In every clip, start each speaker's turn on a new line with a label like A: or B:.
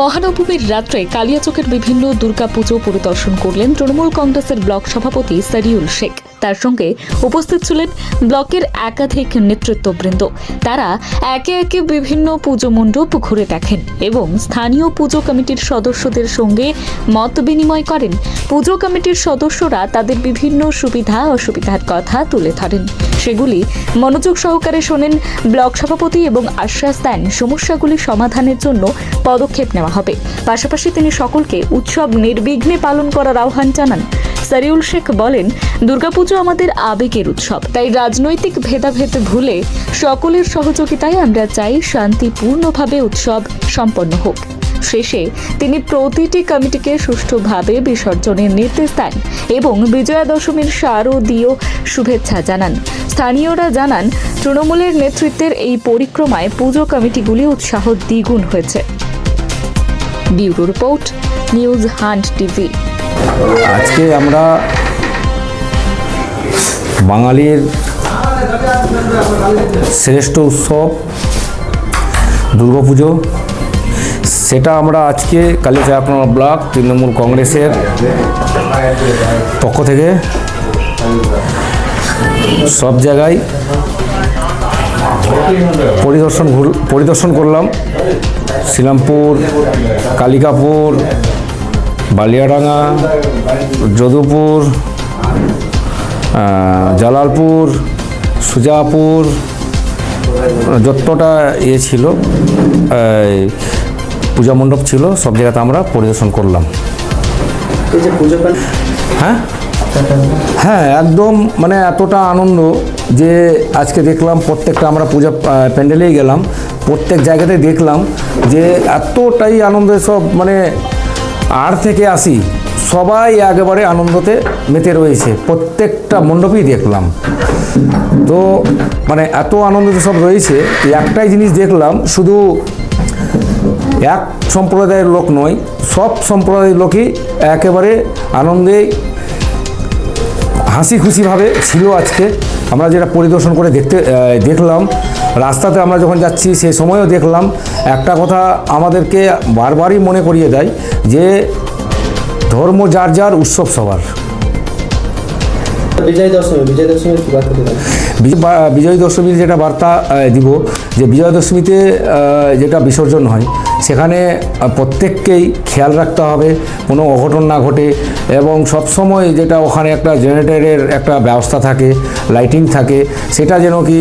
A: মহানবমীর রাত্রে কালিয়াচকের বিভিন্ন দুর্গাপুজো পরিদর্শন করলেন তৃণমূল কংগ্রেসের ব্লক সভাপতি সারিউল শেখ। তার সঙ্গে উপস্থিত ছিলেন ব্লকের একাধিক নেতৃত্ববৃন্দ। তারা একে একে বিভিন্ন পুজো মণ্ডপ ঘুরে দেখেন এবং স্থানীয় পুজো কমিটির সদস্যদের সঙ্গে মত বিনিময় করেন। পুজো কমিটির সদস্যরা তাদের বিভিন্ন সুবিধা, অসুবিধার কথা তুলে ধরেন। সেগুলি মনোযোগ সহকারে শোনেন ব্লক সভাপতি এবং আশ্বাস দেন সমস্যাগুলি সমাধানের জন্য পদক্ষেপ নেওয়া হবে। পাশাপাশি তিনি সকলকে উৎসব নির্বিঘ্নে পালন করার আহ্বান জানান। সারিউল শেখ বলেন, দুর্গাপুজো আমাদের আবেগের উৎসব। তাই রাজনৈতিক ভেদাভেদ ভুলে সকলের সহযোগিতায় আমরা চাই শান্তিপূর্ণভাবে উৎসব সম্পন্ন হোক। শেষে তিনি প্রতিটি কমিটিকে সুষ্ঠুভাবে বিসর্জনের নির্দেশ দেন এবং বিজয়া দশমীর শারদীয় শুভেচ্ছা জানান। স্থানীয়রা জানান, তৃণমূলের নেতৃত্বের এই পরিক্রমায় পুজো কমিটিগুলি উৎসাহ দ্বিগুণ হয়েছে। Bureau report, news hunt TV.
B: আজকে আমরা বাঙালির শ্রেষ্ঠ উৎসব দুর্গাপুজো। সেটা আমরা আজকে কালীচাপনা ব্লক তৃণমূল কংগ্রেসের পক্ষ থেকে সব জায়গায় পরিদর্শন পরিদর্শন করলাম। শ্রীরামপুর, কালিকাপুর বালিয়াডাঙ্গা যদুপুর জালালপুর সুজাপুর যতটা ইয়ে ছিল পূজা মণ্ডপ ছিল সব জায়গাতে আমরা পরিদর্শন করলাম। হ্যাঁ? হ্যাঁ একদম মানে এতটা আনন্দ যে আজকে দেখলাম প্রত্যেকটা আমরা পূজা প্যান্ডেলেই গেলাম। প্রত্যেক জায়গাতে দেখলাম যে এতটাই আনন্দ সব মানে আর থেকে আসি, সবাই একেবারে আনন্দতে মেতে রয়েছে। প্রত্যেকটা মণ্ডপেই দেখলাম। তো মানে এত আনন্দতে সব রয়েছে একটাই জিনিস দেখলাম, শুধু এক সম্প্রদায়ের লোক নয়, সব সম্প্রদায়ের লোকই একেবারে আনন্দে হাসি খুশিভাবে ছিল আজকে। আমরা যেটা পরিদর্শন করে দেখতে দেখলাম রাস্তাতে আমরা যখন যাচ্ছি সেই সময়ও দেখলাম একটা কথা আমাদেরকে বারবারই মনে করিয়ে দেয় যে ধর্ম যার যার উৎসব সবার।
C: বিজয় দশমী বিজয় দশমীর
B: বিজয়- দশমীর যেটা বার্তা দিব যে বিজয় দশমীতে যেটা বিসর্জন হয় সেখানে প্রত্যেককেই খেয়াল রাখতে হবে কোনো অঘটন না ঘটে এবং সবসময় যেটা ওখানে একটা জেনারেটরের একটা ব্যবস্থা থাকে, লাইটিং থাকে, সেটা যেন কি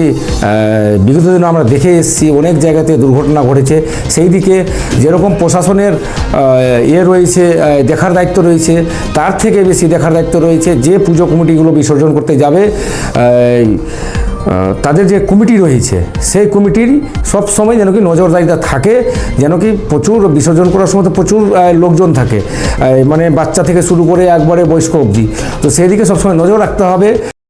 B: বিগত দিনে আমরা দেখে এসেছি, অনেক জায়গাতে দুর্ঘটনা ঘটেছে। সেই দিকে যেরকম প্রশাসনের ইয়ে রয়েছে দেখার দায়িত্ব রয়েছে, তার থেকে বেশি দেখার দায়িত্ব রয়েছে যে পুজো কমিটিগুলো বিসর্জন করতে যাবে। তাদের যে কমিটি রয়েছে, সেই কমিটির সব সময় যেন কি নজরদারিটা থাকে, যেন কি প্রচুর বিসর্জন করার সময় তো প্রচুর লোকজন থাকে। মানে বাচ্চা থেকে শুরু করে একবারে বয়স্ক অবধি। তো সেই দিকে সবসময় নজর রাখতে হবে।